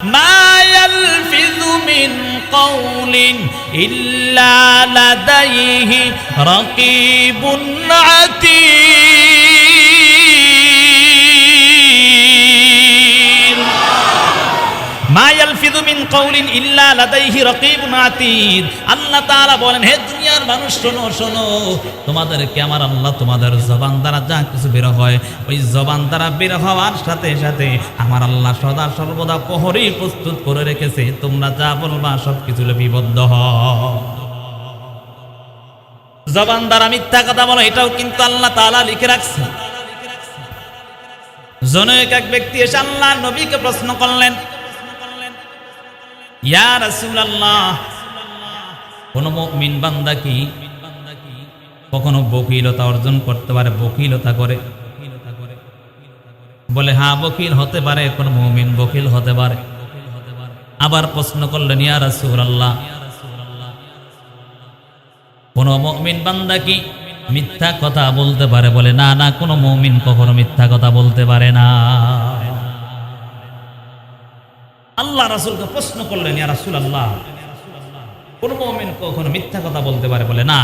ما يلفظ من قول إلا لديه رقيب عتيد মা ইয়ালফিযু মিন কাউলিন ইল্লা লাদাইহি রাকীবুন আতীদ আল্লাহ তাআলা বলেন হে দুনিয়ার মানুষ, শোনো শোনো। তোমাদেরকে আমার আল্লাহ তোমাদের জবান দ্বারা যা কিছু বের হয়, ওই জবান দ্বারা বের হওয়ার সাথে সাথে আমার আল্লাহ সদা সর্বদা প্রহরী প্রস্তুত করে রেখেছে। তোমরা যা বলবা সব কিছু লিপিবদ্ধ হয় জবান দ্বারা মিথ্যা কথা বলো, এটাও কিন্তু আল্লাহ তাআলা লিখে রাখছে। জনৈক এক ব্যক্তি এসে আল্লাহ নবীকে প্রশ্ন করলেন, ইয়া রাসূলুল্লাহ কোন মুমিন বান্দা কি কখনো বকিলতা অর্জন করতে পারে, বকিলতা করে? বলে হ্যাঁ বকিল হতে পারে, কোন মুমিন বকিল হতে পারে। আবার প্রশ্ন করলেন, ইয়া রাসূলুল্লাহ, কোন মুমিন বান্দা কি মিথ্যা কথা বলতে পারে? বলে, না না, কোনো মুমিন কখনো মিথ্যা কথা বলতে পারে না। আল্লাহ রাসুলকে প্রশ্ন করলেন, ইয়া রাসুল আল্লাহ কোন মমিন কখনো মিথ্যা কথা বলতে পারে বলে না।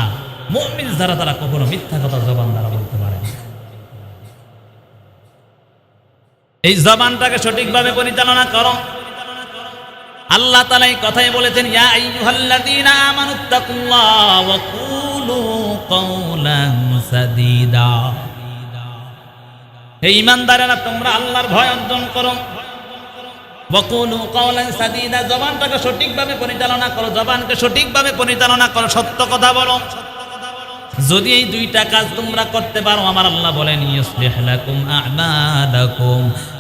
মমিন যারা, তারা কখনো মিথ্যা কথা জবান দ্বারা বলতে পারে এই জবানটাকে সঠিকভাবে পরিচালনা করো। আল্লাহ তালা এই কথাই বলেছেন, ইয়া আইয়ুহাল্লাযীনা আমানুত্তাকুল্লাহ ওয়া কুলু কওলান সাদীদা। হে ঈমানদারেরা, তোমরা আল্লাহর ভয় অর্জন করো। বকুলু জবানটাকে সঠিকভাবে পরিচালনা করো, জবানকে সঠিকভাবে পরিচালনা করো, সত্য কথা বলো। যদি এই দুইটা কাজ তোমরা করতে পারো, আমার আল্লাহ বলেন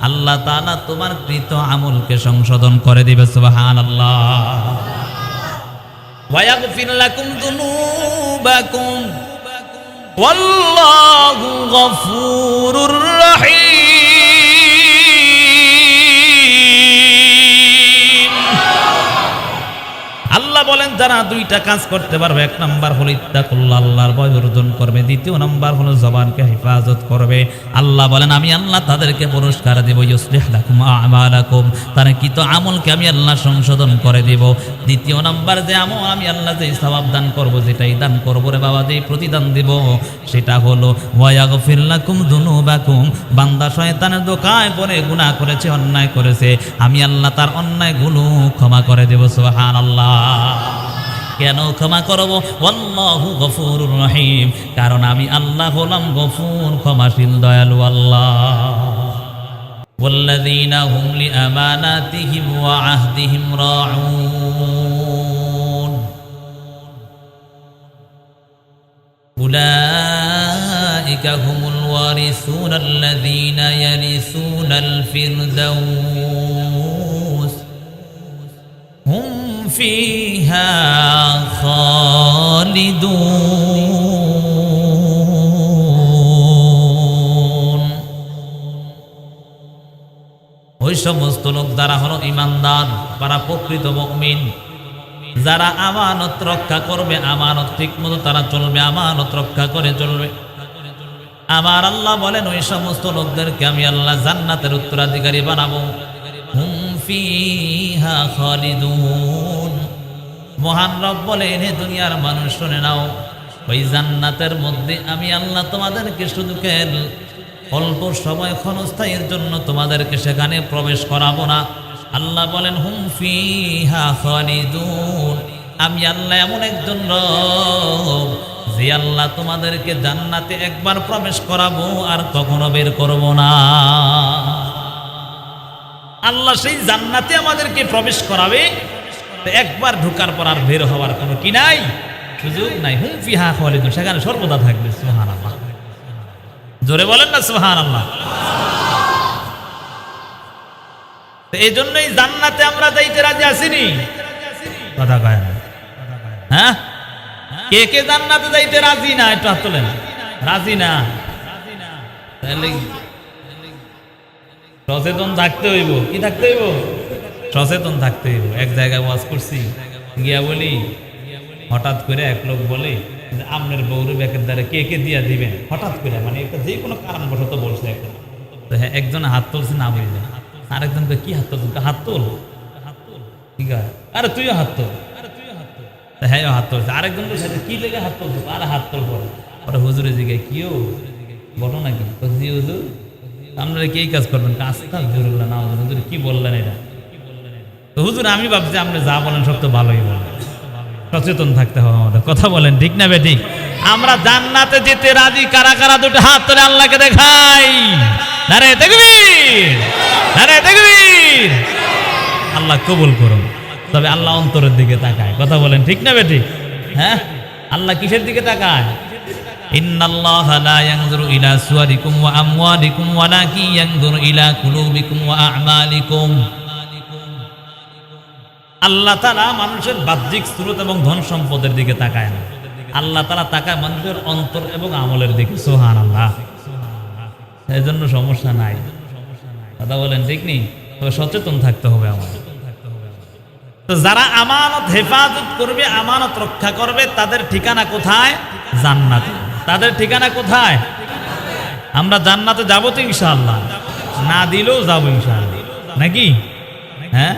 আল্লাহ তাআলা তোমার কৃত আমলকে সংশোধন করে দিবে, সুবহানাল্লাহ। ওয়া ইয়াগফির লাকুম যুনুবাকুম। বলেন, যারা দুইটা কাজ করতে পারবে, এক নাম্বার হলো ইত্তাকুল্লাহ, আল্লাহর ভয় অর্জন করবে। দ্বিতীয় নাম্বার হলো জবানকে হেফাজত করবে। আল্লাহ বলেন, আমি আল্লাহ তাদেরকে পুরস্কার দেব, ইউসলিহ লাকুম আমালাকুম। তারা কি তো আমলকে আমি আল্লাহ সংশোধন করে দেব। দ্বিতীয় নাম্বার, যে আমল আমি আল্লাহ যে সওয়াব দান করব, যেটাই দান করব রে বাবা, যেই প্রতিদান দেব, সেটা হলো ওয়ায়াগফির লাকুম দুনুবাকুম। বান্দা শয়তানের দোকায় পড়ে, গুনাহ করেছে, অন্যায় করেছে। আমি আল্লাহ তার অন্যায়গুলো ক্ষমা করে দেব, সুবহানাল্লাহ। কেন ক্ষমা করব আল্লাহু গফুরুর রহিম কারণ আমি আল্লাহ হলাম গফুর ক্ষমাশীল দয়ালু আল্লাহ والذين هم لأماناتهم وعهدهم راعون أولئك هم الوارثون الذين يرثون الفردوس هم فيها خالدون ওই সমস্ত লোক যারা হলো ইমানদার তারা প্রকৃত মুমিন যারা আমানত রক্ষা করবে আমানত ঠিক মতো তারা চলবে আমানত রক্ষা করে চলবে আমার আল্লাহ বলেন ওই সমস্ত লোকদেরকে আমি আল্লাহ জান্নাতের উত্তরাধিকারী বানাবো হুম ফিহা খালিদুন মহান রব বলেন, হে দুনিয়ার মানুষ, শুনে নাও, ওই জান্নাতের মধ্যে আমি আল্লাহ তোমাদেরকে শুধু কেন অল্প সময় ক্ষণস্থায়ীর জন্য তোমাদেরকে সেখানে প্রবেশ করাবো না। আল্লাহ বলেন, হুম ফিহা খালিদুন। আমি আল্লাহ এমন একজন রব যে আল্লাহ তোমাদেরকে জান্নাতে একবার প্রবেশ করাবো আর কখনো বের করব না। আল্লাহ সেই জান্নাতে আমাদেরকে প্রবেশ করাবে। একবার ঢোকার পর আর বের হওয়ার কোনো কি নাই? সুযোগ নাই। হুম, ফিহা খালিদুন, সেখানে সর্বদা থাকবে সুহান আল্লাহ জোরে বলেন না সুহান আল্লাহ তো এই জন্যই জান্নাতে আমরা যাইতে রাজি আসিনি। কথা কয় হ্যাঁ? কে কে জান্নাতে যাইতে রাজি না? একটু হাত তোলেন। রাজি না। তাহলে সচেতন থাকতে হইব। কি থাকতে হইব? সচেতন থাকতে হইব। এক জায়গায় ওয়াজ করছি, গিয়া বলি, হঠাৎ করে এক লোক বলে আপনার বৌরু ব্যাকের দ্বারা কে কে দিয়া দিবেন? হঠাৎ করে মানে একটা যে কোনো কারণবশত বলছে একটা। তো হ্যাঁ একজন হাত তুলছে, না বুঝলে আরেকজনকে কি হাত তুলছে? হাত তোল। হাত ঠিক আছে। আরে, তুইও হাত তোল। তা হ্যাঁ হাত তুলছে। আরেকজন তো সাথে কি লেগে হাত তুলছে? আরে, হাত তোল পরে। পরে হুজুরে জিগে কিও ঘটনা কি? জি, হুজুর। আপনারা কি এই কাজ করবেন? কাজ জরুরি না, হুজুর, কি বললেন এটা? তো হুজুর, আমি ভাবছি আপনি যা বলেন সব তো ভালোই বলেন। সচেতন থাকতে হবে আমাদের। কথা বলেন, ঠিক না বেঠিক? আমরা জান্নাতে যেতে রাজি, কারা কারা দুটো হাত ধরে আল্লাহকে দেখাই? আরে দেখবি আরে দেখবি আল্লাহ কবুল করুন। তবে আল্লাহ অন্তরের দিকে তাকায়। কথা বলেন, ঠিক না বেঠিক? হ্যাঁ? আল্লাহ কিসের দিকে তাকায়? আল্লাহ তালা মানুষের বাহ্যিক স্রোত এবং ধন সম্পদের দিকে তাকায় না। আল্লাহ তালা তাকায় মানুষের অন্তর এবং আমলের দিকে। সোহান আল্লাহ এই জন্য সমস্যা নাই। কথা বলেন, ঠিক নেই তবে সচেতন থাকতে হবে আমাদের তো যারা আমানত হেফাজত করবে, আমানত রক্ষা করবে, তাদের ঠিকানা কোথায়? জান্নাতে। তাদের ঠিকানা কোথায়? আমরা জান্নাতে যাব তো ইনশাআল্লাহ। না দিলেও যাব ইনশাআল্লাহ। নাকি? হ্যাঁ?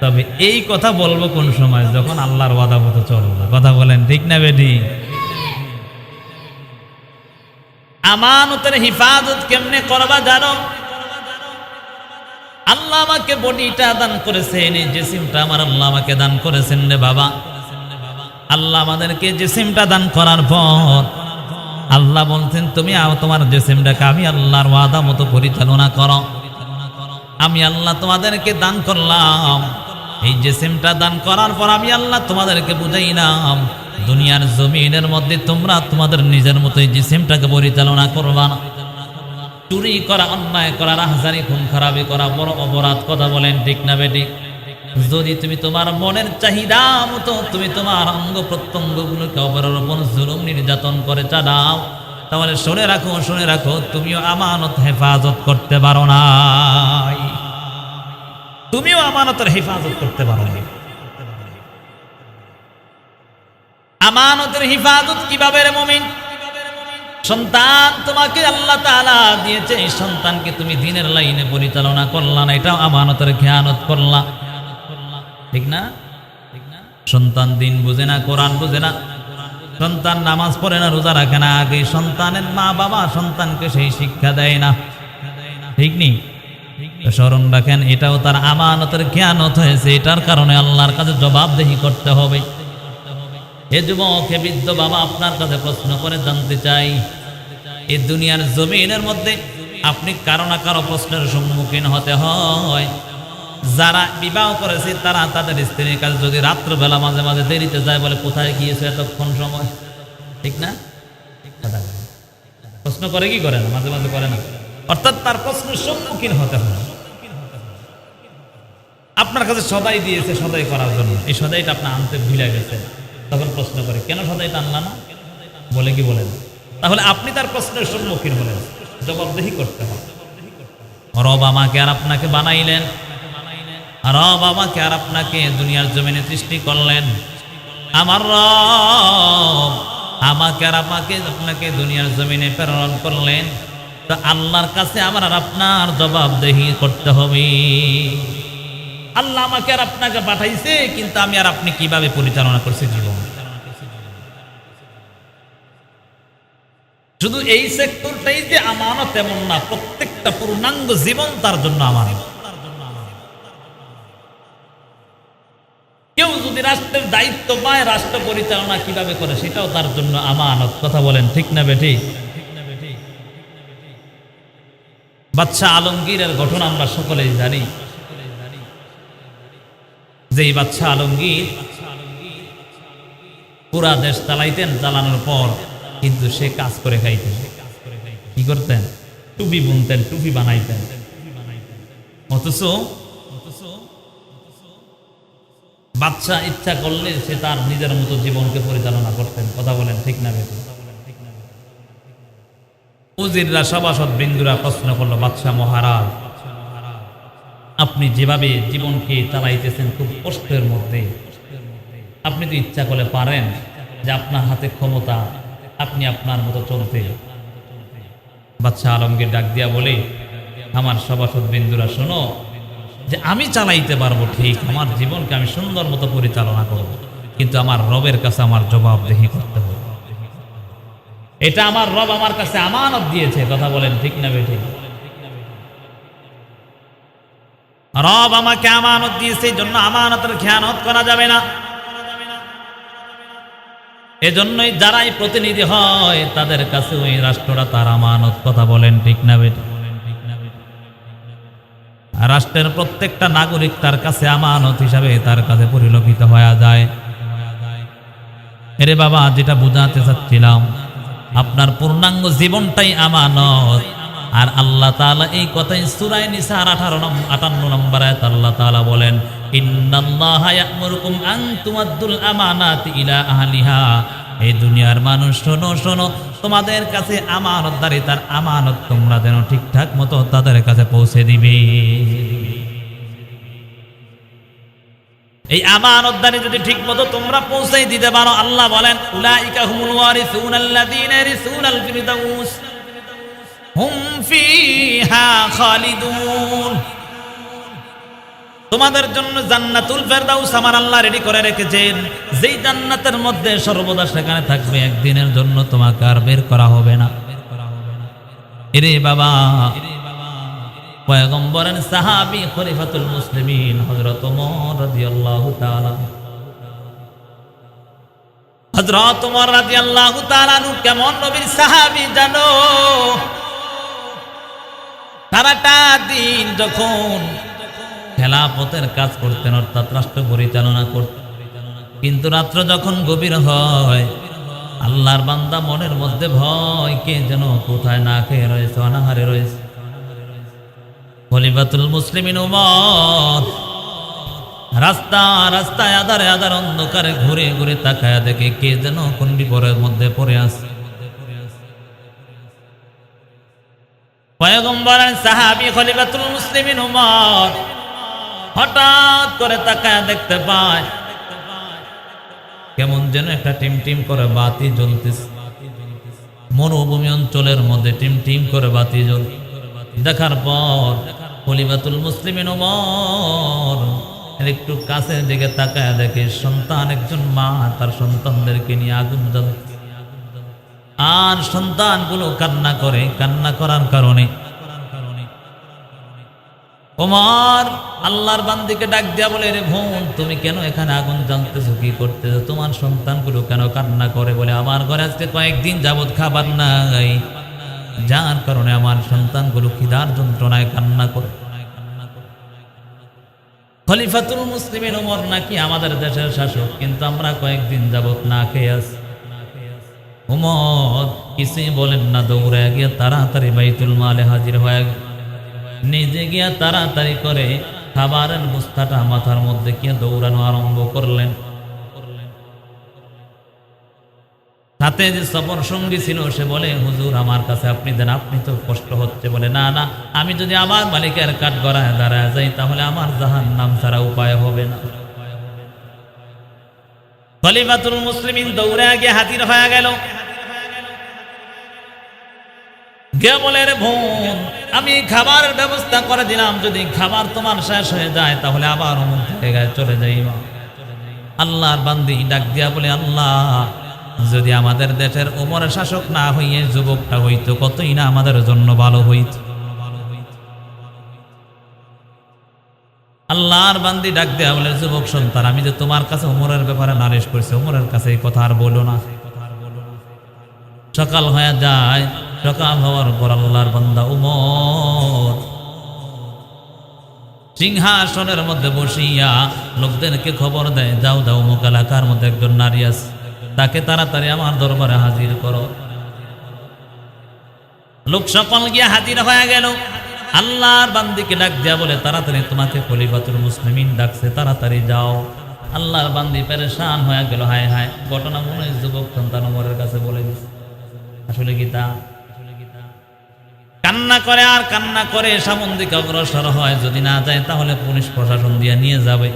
তবে এই কথা বলব কোন সময়, যখন আল্লাহর ওয়াদা মতো চলবো। কথা বলেন, ঠিক না বেটি? আমানতের হিফাজত কেমনে করবা জানো? আল্লাহ আমাকে বডিটা দান করেছেন, এই জেসিমটা আমার আল্লাহ আমাকে দান করেছেন রে বাবা। আল্লাহ আমাদেরকে জেসিমটা দান করার পর আল্লাহ বলছেন, তুমি তোমার জেসিমটাকে আমি আল্লাহর ওয়াদা মতো পরিচালনা করো। আমি আল্লাহ তোমাদেরকে দান করলাম। এই জেসিমটা দান করার পর আমি আল্লাহ তোমাদেরকে বুঝাইলাম, দুনিয়ার জমিনের মধ্যে তোমরা তোমাদের নিজের মতো এই জেসিমটাকে পরিচালনা করবা না। চুরি করা, অন্যায় করা রাহজানি খুন খারাপি করা, বড় অপরাধ কথা বলেন ঠিক না বেটি? যদি তুমি তোমার মনের চাহিদা মতো তুমি তোমার অঙ্গ প্রত্যঙ্গগুলোকে অপরের উপর জুলুম নির্যাতন করে চালাও, তাহলে শুনে রাখো শুনে রাখো, তুমিও আমানত হেফাজত করতে পারো না তুমিও আমানতের হেফাজত করতে পারো না আমানতের হেফাজত কীভাবে রে মমিন? সন্তান তোমাকে আল্লাহ তাআলা দিয়েছে, এই সন্তানকে তুমি দিনের লাইনে পরিচালনা করলা না, এটাও আমানতের খেয়ানত করলা। ঠিক না? সন্তান দিন বুঝে না, কোরআন বুঝে না। সন্তান নামাজ পড়ে না, রোজা রাখে না। আগে সন্তানের মা বাবা সন্তানকে সেই শিক্ষা দেয় না। ঠিক নেই স্মরণ রাখেন, এটাও তার আমানতের খেয়ানত হয়েছে। এটার কারণে আল্লাহর কাছে জবাবদেহি করতে হবে। এ যুবক হে বৃদ্ধ বাবা আপনার কাছে প্রশ্ন করে জানতে চাই। এ দুনিয়ার জমিনের মধ্যে আপনি কারও না কারও প্রশ্নের সম্মুখীন হতে হয়। যারা বিবাহ করেছে, তারা তাদের স্ত্রীর কাছে যদি রাত্রবেলা মাঝে মাঝে দেরিতে যায় বলে, কোথায় গিয়েছে এতক্ষণ সময়? ঠিক না? প্রশ্ন করে কি করে না? মাঝে মাঝে করে না। অর্থাৎ তার প্রশ্নের সম্মুখীন হতে হয় আপনার কাছে সদাই দিয়েছে, সদাই করার জন্য। এই সদাইটা আপনার আনতে ভুলে গেছে। তখন প্রশ্ন করে, কেন সদাইটা আনলা না? বলে কি বলেন তাহলে আপনি তার প্রশ্নের সম্মুখীন হলেন। জবাবদেহি করতে হবে। রব আমাকে আর আপনাকে বানাইলেন। রব আমাকে আর আপনাকে দুনিয়ার জমিনে সৃষ্টি করলেন। আমার রব আমাকে আর আমাকে আপনাকে দুনিয়ার জমিনে প্রেরণ করলেন। তো আল্লাহর কাছে আমার আর আপনার জবাবদেহি করতে হবে। আল্লাহ আমাকে আর আপনাকে পাঠাইছে, কিন্তু আমি আর আপনি কীভাবে পরিচালনা করছি জীবন? শুধু এই সেক্টরটাই যে আমানত তেমন না, প্রত্যেকটা পূর্ণাঙ্গ জীবন তার জন্য আমানত কেউ যদি রাষ্ট্রের দায়িত্ব পায়, রাষ্ট্র পরিচালনা কীভাবে করে, সেটাও তার জন্য আমানত। কথা বলেন, ঠিক না বেঠি? বাচ্চা আলমগীরের ঘটনা আমরা সকলেই জানি। যে বাচ্চা আলমগীর পুরা দেশ চালাইতেন, চালানোর পর কিন্তু সে কাজ করে খাইতেন। কি করতেন? টুপি বুনতেন, টুপি বানাইতেন। অথচ বাচ্চা ইচ্ছা করলে সে তার নিজের মতো জীবনকে পরিচালনা করতেন। কথা বলেন ঠিক না বেটি উজিররা সভাসদ বিন্দুরা প্রশ্ন করল বাদশাহ মহারাজ, আপনি যেভাবে জীবনকে চালাইতেছেন খুব কষ্টের মধ্যে। আপনি তো ইচ্ছা করলে পারেন যে আপনার হাতে ক্ষমতা, আপনি আপনার মতো চলতে। বাচ্চা আলমকে ডাক দিয়া বলে, আমার সভাসদ বিন্দুরা, শোনো যে আমি চালাইতে পারব ঠিক, আমার জীবনকে আমি সুন্দর মতো পরিচালনা করব। কিন্তু আমার রবের কাছে আমার জবাবদেহি করতে হবে। এটা আমার রব আমার কাছে আমানত দিয়েছে, কথা বলেন ঠিক না বেঠে? রব আমাকে আমানত দিয়েছে, এই জন্য আমানতের খেয়ানত করা যাবে না। এজন্যই যারাই প্রতিনিধি হয়, তাদের কাছে ওই রাষ্ট্রটা তার আমানত, কথা বলেন ঠিক না বেঠে? রাষ্ট্রের প্রত্যেকটা নাগরিক তার কাছে আমানত হিসাবে তার কাছে পরিলক্ষিত হয়ে যায়। এরে বাবা, যেটা বুঝাতে চাচ্ছিলাম, আপনার পূর্ণাঙ্গ জীবনটাই আমানত। আর আল্লাহ তাআলা এই কথাই সূরায়ে নিসার 18 নম্বর 58 নম্বর আল্লাহ তাআলা বলেন, ইন্নাল্লাহা ইয়া'মুরুকুম আন তুমাদ্দুল আমানাতি ইলা আহলিহা। এই দুনিয়ার মানুষ, শোনো শোনো, তোমাদের কাছে আমানতদারি তার আমানত তোমরা যেন ঠিকঠাক মতো তাদের কাছে পৌঁছে দিবে। এই আমানতদারি যদি ঠিক মতো তোমরা পৌঁছাই দিতে পারো, আল্লাহ বলেন, উলাইকা হুমুল ওয়ারিসুন আল্লাযীনা ইয়ারিসুনাল ফিরদাউস। হুম ফিহা খালিদুন। তোমাদের জন্য জান্নাতুল ফেরদাউস আমার আল্লাহ রেডি করে রেখেছেন। যেই জান্নাতের মধ্যে সর্বদা সেখানে থাকবে, একদিনের জন্য তোমাকে আর বের করা হবে না। এরে বাবা, পয়গম্বরের সাহাবী খলিফাতুল মুসলিমিন হযরত ওমর রাদিয়াল্লাহু তাআলা। হযরত ওমর রাদিয়াল্লাহু তাআলা নু কেমন নবীর সাহাবী জানো? সারাটা দিন যখন খেলাপথের কাজ করতেন, অর্থাৎ রাষ্ট্র পরিচালনা করতেন। কিন্তু রাত্র যখন গভীর হয়, আল্লাহর বান্দা মনের মধ্যে ভয়, কে যেন কোথায় না খেয়ে রয়েছে, অনাহারে রয়েছে। খলিফাতুল মুসলিমিন উমর রাস্তা রাস্তায় আধারে আধার অন্ধকারে ঘুরে ঘুরে তাকায় দেখে কে যেন কোন বিপরের মধ্যে পড়ে আছে। পয়গম্বরের সাহাবি খলিফাতুল মুসলিমিন উমর হঠাৎ করে তাকায় দেখতে পায়, কেমন যেন একটা টিম টিম করে বাতি জ্বলতেছে। মরুভূমি অঞ্চলের মধ্যে টিম টিম করে বাতি জ্বল। দেখার পর খলিফাতুল মুসলিমিন উমর একটু কাছের দিকে তাকায় দেখে সন্তান, একজন মা তার সন্তানদেরকে নিয়ে আগুন জ্বলছে আর সন্তানগুলো কান্না করে, কান্না করার কারণে ওমর, আল্লাহর বান্দিকে ডাক দিয়া বলে, রে বোন, তুমি কেন এখানে আগুন জ্বালতেছো? কি করতেছো? তোমার সন্তানগুলো কেন কান্না করে? বলে, আমার ঘরে আজকে কয়েকদিন যাবৎ খাবার নাই। যার কারণে আমার সন্তানগুলো খিদার যন্ত্রণায় কান্না করে। খলিফাতুল মুসলিমের ওমর নাকি আমাদের দেশের শাসক, কিন্তু আমরা কয়েকদিন যাবৎ না খেয়ে আছি। উমর কিছুই বলেন না, দৌড়ে গিয়ে তাড়াতাড়ি বাইতুল মালে হাজির হয়ে গেল। নিজে গিয়া তাড়াতাড়ি করে খাবারের বস্তাটা মাথার মধ্যে গিয়ে দৌড়ানো আরম্ভ করলেন। সাথে যে সফর সঙ্গী ছিল, সে বলে, হুজুর, আমার কাছে আপনি দেন, আপনি তো কষ্ট হচ্ছে বলে। না না, আমি যদি আমার মালিকের কাঠ গড়ায় দাঁড়ায় যাই, তাহলে আমার জাহান নাম ছাড়া উপায় হবে না। খলিফাতুল মুসলিমিন দৌড়ে আগে হাতির হয়ে গেল। গে বলে রে বোন আমি খাবারের ব্যবস্থা করে দিলাম, যদি খাবার তোমার শেষ হয়ে যায়, তাহলে আবার অমুক জায়গায় চলে যাইবা আল্লাহর বান্দি ডাক দিয়া বলে, আল্লাহ, যদি আমাদের দেশের ওমর শাসক না হইয়ে যুবকটা হইতো, কতই না আমাদের জন্য ভালো হইত? আল্লাহর বান্দি ডাক দেয়া বলে, যুবক সন্তান, আমি যে তোমার কাছে ওমরের ব্যাপারে নালিশ করছি, ওমরের কাছে এই কথা আর বলো না। সকাল হয়ে যায় সকাল হওয়ার পর আল্লাহর বান্দা উমর। সিংহাসনের মধ্যে বসিয়া লোকদেরকে খবর দেয়, যাও যাও অমুক এলাকার মধ্যে একজন নারী আছে, তাকে তাড়াতাড়ি আমার দরবারে হাজির করো। লোক সকল গিয়া হাজির হয়ে গেল। আল্লাহর বান্দিকে ডাক দেয়া বলে, তাড়াতাড়ি তোমাকে খলিফাতুল মুসলিমিন ডাকছে, তাড়াতাড়ি যাও। আল্লাহর বান্দি পেরেশান হয়ে গেল, হায় হায়। ঘটনা মনে যুবক সন্তান কাছে বলে দিচ্ছে আসলে কি তা? কান্না করে আর কান্না করে সামন দিকে অগ্রসর হয়। যদি না যায়, তাহলে পুলিশ প্রশাসন দিয়ে নিয়ে যাবে।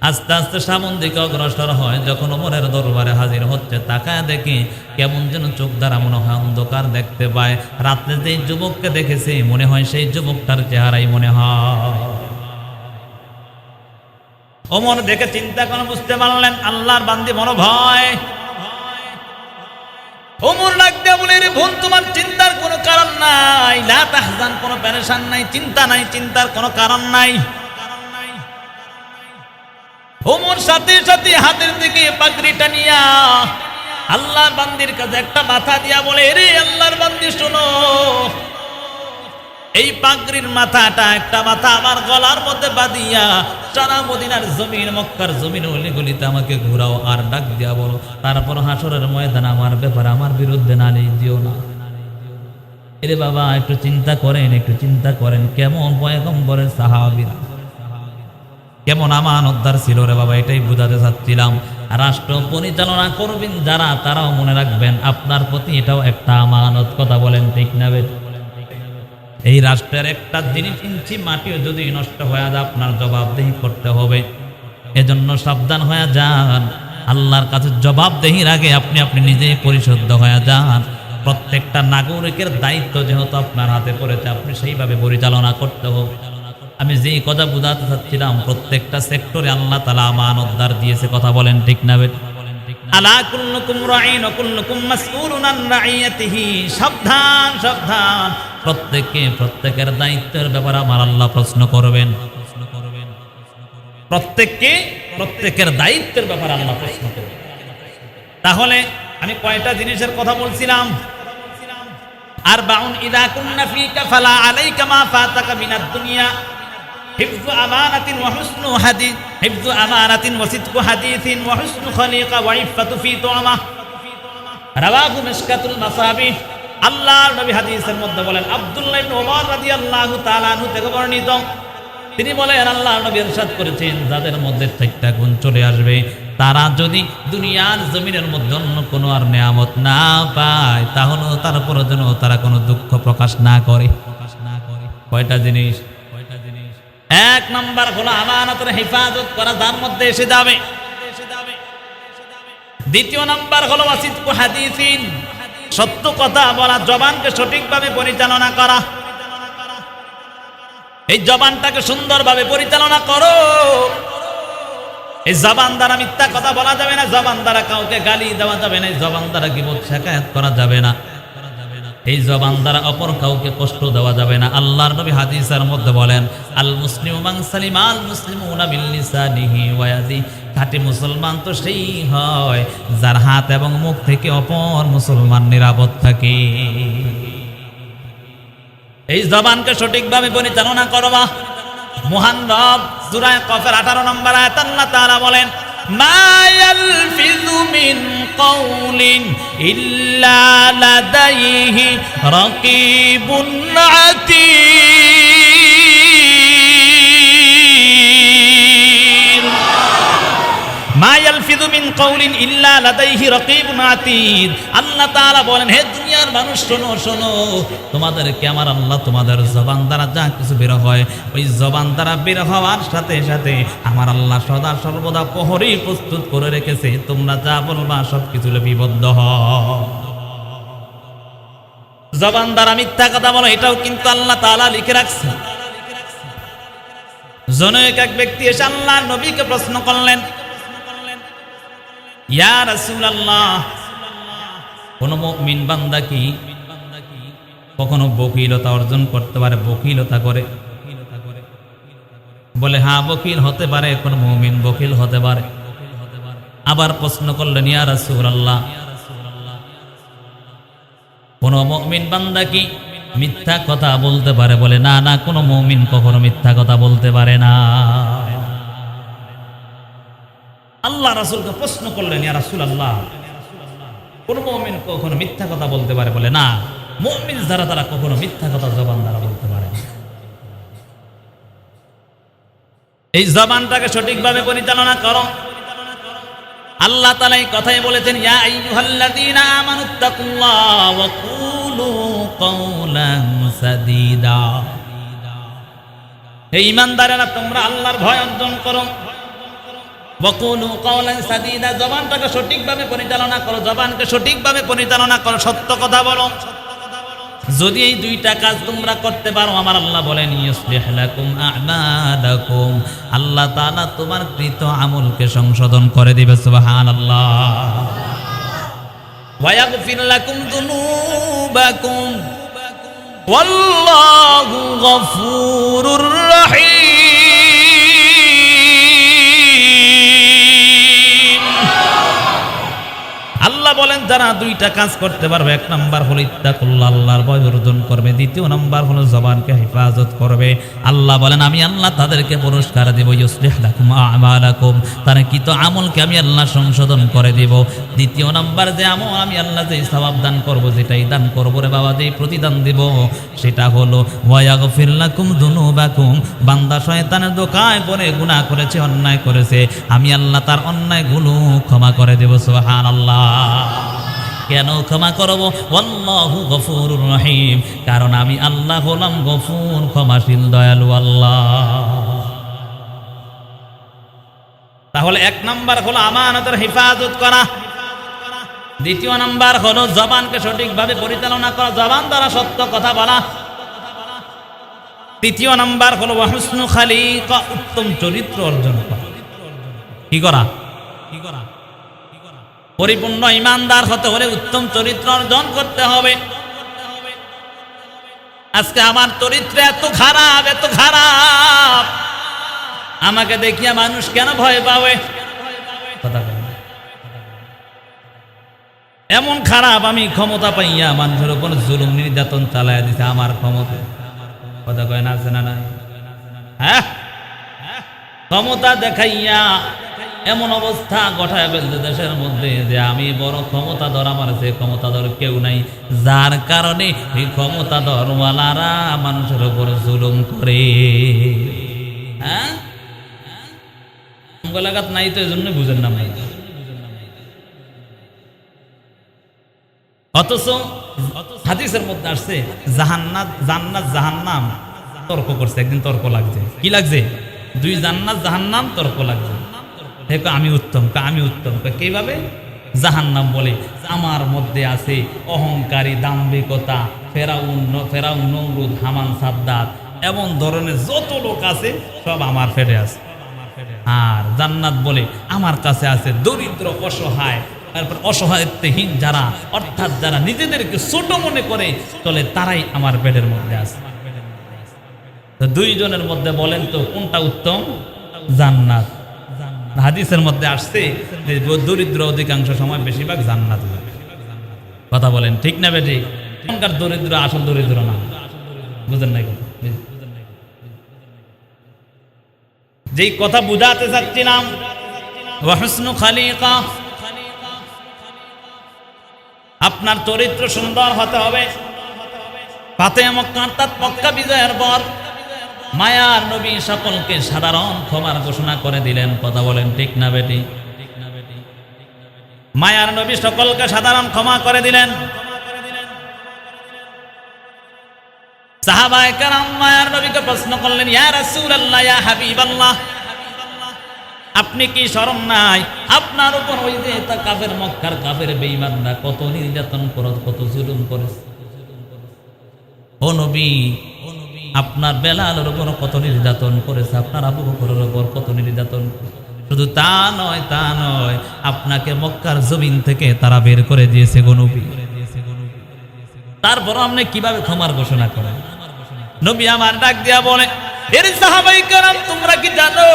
আস্তে আস্তে সামন দিকে অগ্রসর হয়। যখন ওমরের দরবারে হাজির হচ্ছে, তাকায় দেখি কেমন যেন চোখ দ্বারা মনে হয় অন্ধকার দেখতে পায়। রাত্রে যে যুবককে দেখেছে, মনে হয় সেই যুবকটার চেহারাই মনে হয়। ওমর দেখে চিন্তা করে বুঝতে পারলেন, আল্লাহর বান্দি মনো ভয়। ওমর লাগতে বলে রে বোন, তোমার চিন্তার কোনো কারণ নাই। লা তাহজান, কোনো পেরেশান নাই, চিন্তা নাই, চিন্তার কোনো কারণ নাই। ওমর সাথে সাথে হাতের দিকে পাগড়িটা টানিয়া আল্লাহর বান্দির কাছে একটা মাথা দিয়া বলে, রে আল্লাহর বান্দি, শোনো এই পাগড়ির মাথাটা একটা মাথা আমার গলার মধ্যে বাঁধিয়া সারা মদিনার জমিন, মক্কার জমিন অলিগলিতে আমাকে ঘুরাও আর ডাক দিয়া বলো, তারপর হাসরের ময়দান আমার ব্যাপার, আমার বিরুদ্ধে নালি দিও না। এরে বাবা, একটু চিন্তা করেন, একটু চিন্তা করেন, কেমন পয়গম্বরের সাহাবীরা? কেমন আমানতদার ছিল রে বাবা, এটাই বুঝাতে চাচ্ছিলাম। রাষ্ট্র পরিচালনা করবেন যারা, তারাও মনে রাখবেন, আপনার প্রতি এটাও একটা আমানত, কথা বলেন ঠিক না বে? এই রাষ্ট্রের একটা জিনিস ইঞ্চি মাটিও যদি নষ্ট হয়ে যায় আপনার জবাবদেহি করতে হবে। এজন্য সাবধান হয়ে যান। আল্লাহর কাছে জবাবদেহির আগে আপনি আপনি নিজেই পরিশুদ্ধ হয়ে যান। প্রত্যেকটা নাগরিকের দায়িত্ব যেহেতু আপনার হাতে পড়েছে, আপনি সেইভাবে পরিচালনা করতে হবে। আমি যেই কথা বুঝাতে চাচ্ছিলাম, প্রত্যেকটা সেক্টরে আল্লাহ তালা আমান উদ্ধার দিয়েছে, কথা বলেন ঠিক না বেট সাবধান সাবধান। প্রত্যেককে, প্রত্যেকের দায়িত্বের ব্যাপারে আমার আল্লাহ প্রশ্ন করবেন। প্রত্যেককে, প্রত্যেকের দায়িত্বের ব্যাপারে আল্লাহ প্রশ্ন করবেন। তাহলে আমি কয়টা জিনিসের কথা বলছিলাম? আর বাউন, ইদা কুন্না ফিকা ফালা আলাইকা মা ফাতাকা মিনাদ দুনিয়া, হিফযু আমানাতিন ওয়া হুসনু হাদিস হিফযু আমানাতিন ওয়া সিদকু হাদিসিন ওয়া হুসনু খলিকা ওয়া ইফাতু ফি তুআমা রাওয়াহু মিশকাতুল মাসাবি আল্লাহর নবী হাদিসের মধ্যে বলেন, আব্দুল্লাহ ইবনে ওমর রাদিয়াল্লাহু তাআলা আনহু থেকে বর্ণিত। তিনি বলেন, আল্লাহর নবী ইরশাদ করেছেন, যাদের মধ্যে চারটা গুণ চলে আসবে, তারা যদি দুনিয়ার জমিনের মধ্যে অন্য কোনো আর নেয়ামত না পায়, তাহলেও তারপরে যেন তারা কোনো দুঃখ প্রকাশ না করে। প্রকাশ না করে কয়টা জিনিস? কয়টা জিনিস? এক নাম্বার হলো আমানতের হেফাজত করা, যার মধ্যে এসে যাবে। দ্বিতীয় নাম্বার হলো ওয়াসিদকু হাদিসিন। সত্য কথা বলা, জবানকে সঠিকভাবে পরিচালনা করা। এই জবানটাকে সুন্দরভাবে পরিচালনা করো। এই জবান দ্বারা মিথ্যা কথা বলা যাবে না, জবান দ্বারা কাউকে গালি দেওয়া যাবে না, এই জবান দ্বারা কি শেখায়ত করা যাবে না। এই জবান দ্বারা অপর কাউকে কষ্ট দেওয়া যাবে না। আল্লাহর নবী হাদিসের মধ্যে বলেন আল মুসলিম সালিম আল মুসলিমুনা খাঁটি মুসলমান তো সেই হয়, যার হাত এবং মুখ থেকে অপর মুসলমান নিরাপদ থাকে। এই জবানকে সঠিকভাবে পরিচালনা করবা। মহান রব সূরা কফের 18 নম্বর আয়াত আল্লাহ তাআলা বলেন ইল্লা লাদাইহি রাকিবুন আতীদ কওলিন ইল্লা লাদাইহি রাকিবুন আতীদ। আল্লাহ তাআলা বলেন, হে দুনিয়ার মানুষ, শোনো শোনো, তোমাদেরকে আমার আল্লাহ তোমাদের জবান দ্বারা যা কিছু বের হয়, ওই জবান দ্বারা বের হওয়ার সাথে সাথে আমার আল্লাহ সদা সর্বদা প্রহরী প্রস্তুত করে রেখেছে। তোমরা যা বলবা সব কিছু লিপিবদ্ধ হয় জবান দ্বারা মিথ্যা কথা বলো, এটাও কিন্তু আল্লাহ তাআলা লিখে রাখছে। জনৈক এক ব্যক্তি এসে আল্লাহ নবীকে প্রশ্ন করলেন বান্দা কি কখনো বকিলতা অর্জন করতে পারে, বকিলতা করে? বলে হ্যাঁ বকিল হতে পারে, কোন মুমিন বকিল হতে পারে। আবার প্রশ্ন করলেন, ইয়া রাসূলুল্লাহ, কোন মুমিন বান্দা কি মিথ্যা কথা বলতে পারে? বলে, না না, কোনো মুমিন কখনো মিথ্যা কথা বলতে পারে না। আল্লাহ রাসুলকে প্রশ্ন করলেন, ইয়া রাসুল আল্লাহ কোন মমিন কখনো মিথ্যা কথা বলতে পারে? বলে, না, মমিন যারা তারা কখনো মিথ্যা কথা জবান দ্বারা বলতে পারে। এই জবানটাকে সঠিকভাবে পরিচালনা করো। আল্লাহ তালা এই কথাই বলেছেন, ইয়া তোমরা আল্লাহর ভয় অর্জন করো। বকুলু কওলান সাদিদা, জবানটাকে সঠিকভাবে পরিচালনা করো, জবানকে সঠিকভাবে পরিচালনা করো, সত্য কথা বলো। যদি এই দুইটা কাজ তোমরা করতে পারো, আমার আল্লাহ বলেন আল্লাহ তাআলা তোমার কৃত আমলকে সংশোধন করে দিবে, সুবহানাল্লাহ। ওয়া ইয়াগফির লাকুম যুনুবাকুম। ওয়াল্লাহু গফুরুর রহিম। বলেন, যারা দুইটা কাজ করতে পারবে, এক নাম্বার হলো ইত্তাকুল্লাহ, আল্লাহর ভয় অর্জন করবে। দ্বিতীয় নাম্বার হলো জবানকে হেফাজত করবে। আল্লাহ বলেন, আমি আল্লাহ তাদেরকে পুরস্কার দেব, ইউসলিহ লাকুম আমালাকুম। তারা কি তো আমলকে আমি আল্লাহ সংশোধন করে দেব। দ্বিতীয় নাম্বার, যে আমল আমি আল্লাহ যে সওয়াব দান করব, যেটাই দান করব রে বাবা, যেই প্রতিদান দেব, সেটা হলো, ওয়ায়াগফির লাকুম দুনুবাকুম। বান্দা শয়তানের দোকায় পড়ে, গুনাহ করেছে, অন্যায় করেছে। আমি আল্লাহ তার অন্যায়গুলো ক্ষমা করে দেব, সুবহানাল্লাহ। কেন ক্ষমা করব? আল্লাহু গফুরুর রহিম। কারণ আমি আল্লাহ হলাম গফুর, ক্ষমাশীল, দয়ালু আল্লাহ। তাহলে এক নাম্বার হলো আমানতের হেফাজত করা। দ্বিতীয় নাম্বার হলো জবানকে সঠিকভাবে পরিচালনা করা, জবান দ্বারা সত্য কথা বলা। তৃতীয় নাম্বার হলো ওয়াহুসনু খালিকা, উত্তম চরিত্র অর্জন করা। কি করা? কি করা? পরিপূর্ণ ইমানদার হতে হলে উত্তম চরিত্র অর্জন করতে হবে। আজকে আমার চরিত্র এত খারাপ এত খারাপ। আমাকে দেখিয়া মানুষ কেন ভয় পাবে? এমন খারাপ আমি ক্ষমতা পাইয়া মানুষের উপর জুলুম, নির্যাতন চালায় দিছে আমার ক্ষমতা কথা কয় না, আছে না হ্যাঁ? ক্ষমতা দেখাইয়া এমন অবস্থা গঠায় ফেলছে দেশের মধ্যে যে আমি বড় ক্ষমতা ধর আমার সে ক্ষমতা ধর কেউ নাই। যার কারণে এই ক্ষমতা ধরওয়ালারা মানুষের উপর জুলুম করে। হ্যাঁ? লাগাত নাই তো এই জন্য বুঝেন না ভাই অথচ হাদিসের মধ্যে আসছে, জাহান্নাত, জান্নাত, জাহান্নাম। তর্ক করছে, একদিন তর্ক লাগছে। কি লাগছে? দুই জান্নাত, জাহান্নাম, তর্ক লাগছে। দেখো আমি উত্তম কা, আমি উত্তম কা। কীভাবে? জাহান্নাম বলে, আমার মধ্যে আছে অহংকারী দাম্ভিকতা, ফেরাউন ফেরাউন নমরুদ, হামান সাদ্দাত। এমন ধরনের যত লোক আছে, সব আমার ফেটে আছে। আর জান্নাত বলে, আমার কাছে আছে দরিদ্র, অসহায়, তারপর অসহায়ত্বহীন যারা, অর্থাৎ যারা নিজেদেরকে ছোট মনে করে চলে তারাই আমার পেটের মধ্যে আছে। তো দুইজনের মধ্যে বলেন তো, কোনটা উত্তম? জান্নাত। হাদিসের মধ্যে আসছে যে দরিদ্র অধিকাংশ সময় বেশিরভাগ জান্নাত কথা বলেন, ঠিক না বেটি এখনকার দরিদ্র আসল দরিদ্র না। বুঝেন নাই কথা? যেই কথা বুঝাতে চাচ্ছিলাম, ওয়াহসনু আপনার চরিত্র সুন্দর হতে হবে। পাতে মক্কা, অর্থাৎ মক্কা বিজয়ের পর মায়ার নবী সকলকে সাধারণ ক্ষমার ঘোষণা করে দিলেন। কথা বলেন ঠিক না বেটি? মায়ার নবী সকলকে সাধারণ ক্ষমা করে দিলেন। আপনি কি শরম নাই? আপনার উপর ওই যে তা কাফের মক্কার কাফের বেঈমানরা কত নির্যাতন করে কত জুলুম করেছে। ও নবী আপনার বেলালের উপর কত নির্যাতন করেছে, আপনার আবু বকরের উপর কত নির্যাতন শুধু তা নয় তা নয়, আপনাকে মক্কার জমিন থেকে তারা বের করে দিয়েছে গনবী তারপর আপনি কীভাবে ক্ষমার ঘোষণা করেন? নবী আমার ডাক দিয়া বলে, এর সাহাবাই কারাম, তোমরা কি জানো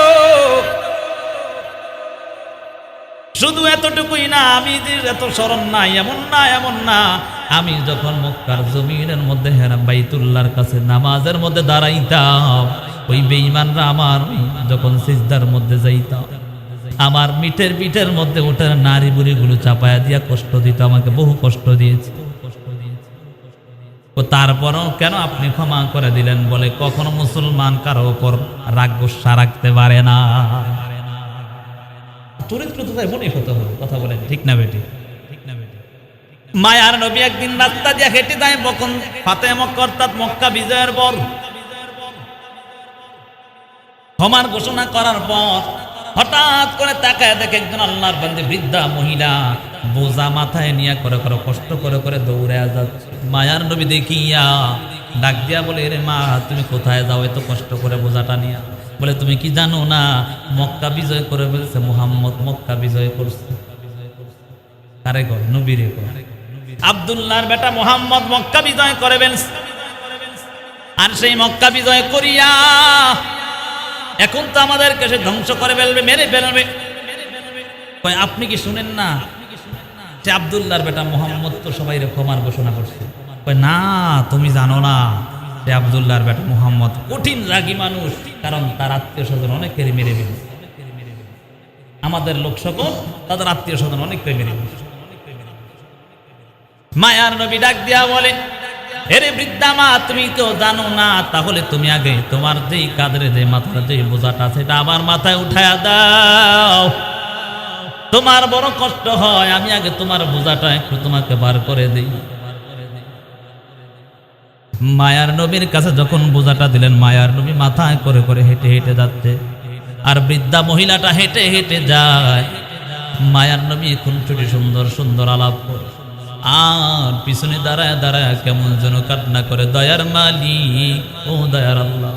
শুধু এতটুকুই না, আমি এত স্মরণ নাই এমন না এমন না। আমি যখন মক্কার জমিনের মধ্যে হেরাম বাইতুল্লাহর কাছে নামাজের মধ্যে দাঁড়াইতাম, ওই বেঈমানরা আমার যখন সিজদার মধ্যে যাইতাম, আমার মিঠের পিঠের মধ্যে উঠে নারী বুড়িগুলো চাপায়া দিয়া কষ্ট দিত, আমাকে বহু কষ্ট দিয়েছে। ও তারপরও কেন আপনি ক্ষমা করে দিলেন বলে কখনো মুসলমান কারও ওপর রাগ গুসা রাখতে পারে না? চরিত্র তাই মনে হতে হবে, কথা বলেন ঠিক না বেটি? মায়ার নবী একদিন রাস্তা দিয়ে হেঁটে যায় বকন ফাতে অর্থাৎ মক্কা বিজয়ের পর ক্ষমার ঘোষণা করার পর হঠাৎ করে তাকায় দেখে একজন আল্লাহর বান্দে বৃদ্ধা মহিলা। বোঝা মাথায় নিয়ে করে করে কষ্ট করে করে দৌড়ে যাচ্ছে। মায়ার নবী দেখিয়া ডাক দিয়া বলে রে মা, তুমি কোথায় যাও? এত কষ্ট করে বোঝাটা নিয়ে। বলে, তুমি কি জানো না, মক্কা বিজয় করে ফেলছে মুহাম্মদ, মক্কা বিজয় করছে। কারে কর নবীরে কর আব্দুল্লাহর বেটা মোহাম্মদ মক্কা বিজয় করবেন আর সেই মক্কা বিজয় করিয়া এখন তো আমাদেরকে সে ধ্বংস করে ফেলবে, মেরে ফেলবে। আপনি কি শুনেন না যে আব্দুল্লাহর বেটা মোহাম্মদ তো সবাই ক্ষমার ঘোষণা করছে? না, তুমি জানো না। যে আব্দুল্লাহর বেটা মোহাম্মদ। কঠিন রাগী মানুষ, কারণ তার আত্মীয় স্বজন অনেকেরই মেরে ফেলেছে আমাদের লোক সকল, তাদের আত্মীয় স্বজন অনেকটাই মেরে মায়ার নবী ডাক দিয়া বলে এরে বৃদ্ধা মা, তুমি তো জানো না, তাহলে তুমি আগে তোমার যেই কাঁধরে যে মাথার যে বোঝাটা, সেটা আমার মাথায় উঠায় দাও। তোমার বড় কষ্ট হয়, আমি আগে তোমার বোঝাটা একটু তোমাকে বার করে দিই। মায়ার নবীর কাছে যখন বোঝাটা দিলেন, মায়ার নবী মাথায় করে করে হেঁটে হেঁটে যাচ্ছে। আর বৃদ্ধা মহিলাটা হেঁটে হেঁটে যায়। মায়ার নবী খুনছুটি সুন্দর সুন্দর আলাপ করে। আর পিছনে দাঁড়ায় দাঁড়ায় কেমন যেন কান্না করে, দয়ার মালিক, ও দয়ার আল্লাহ,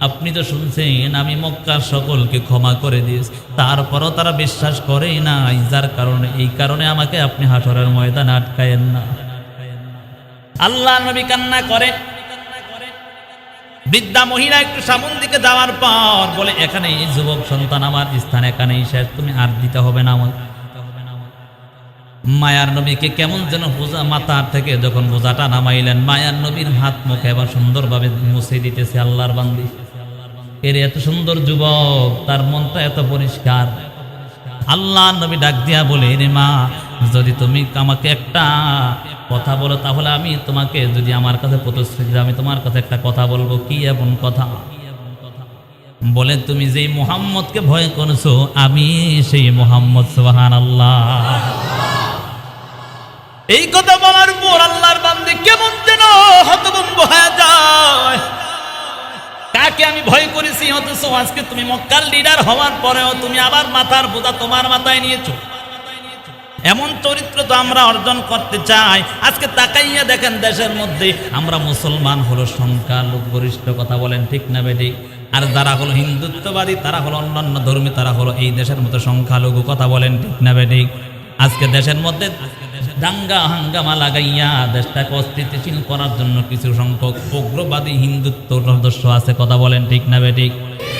আপনি তো শুনছেন, আমি মক্কার সকলকে ক্ষমা করে দিয়েছি। তারপরও তারা বিশ্বাস করেই না যার কারণে, এই কারণে আমাকে আপনি হাসরের ময়দানে আটকায়েন না। আল্লাহ নবী কান্না করে। বৃদ্ধা মহিলা একটু সামন দিকে যাওয়ার পর বলে, এখানে যুবক সন্তান আমার স্থান এখানেই শেষ। তুমি আর দিতে হবে না আমার মায়ার নবীকে কেমন যেন বোঝা মাথা থেকে যখন বোঝাটা নামাইলেন, মায়ার নবীর হাত মুখে এবার সুন্দরভাবে মুছে দিতেছে আল্লাহর বান্দি। এর এত সুন্দর যুবক, তার মনটা এত পরিষ্কার। আল্লাহ নবী ডাক দিয়া বলে রে মা, যদি তুমি আমাকে একটা কথা বলো, তাহলে আমি তোমাকে যদি আমার কাছে প্রতিশ্রুতি আমি তোমার কাছে একটা কথা বলব। কি এমন কথা? বলে, তুমি যেই মোহাম্মদকে ভয় করেছ, আমি সেই মোহাম্মদ সোহান আল্লাহ এই কথা বলার পর আল্লাহর বান্দে কেমন যেন হতভম্ব হয়ে যায়। কাকে আমি ভয় করেছি? অথচ আজকে তুমি মক্কাল লিডার হওয়ার পরেও তুমি আবার মাথার বোঝা তোমার মাথায় নিয়েছো। এমন চরিত্র তো আমরা অর্জন করতে চাই। আজকে তাকাইয়া দেখেন দেশের মধ্যে, আমরা মুসলমান হলো সংখ্যা লোক গরিষ্ঠ, কথা বলেন ঠিক না বেটি? আর যারা হলো হিন্দুত্ববাদী, তারা হলো অন্যান্য ধর্মী, তারা হলো এই দেশের মধ্যে সংখ্যালঘু, কথা বলেন ঠিক না বেটি? আজকে দেশের মধ্যে দাঙ্গা, হাঙ্গামা লাগাইয়া দেশটাকে অস্থিতিশীল করার জন্য কিছু সংখ্যক উগ্রবাদী হিন্দুত্ব সদস্য আছে, কথা বলেন ঠিক না বেঠিক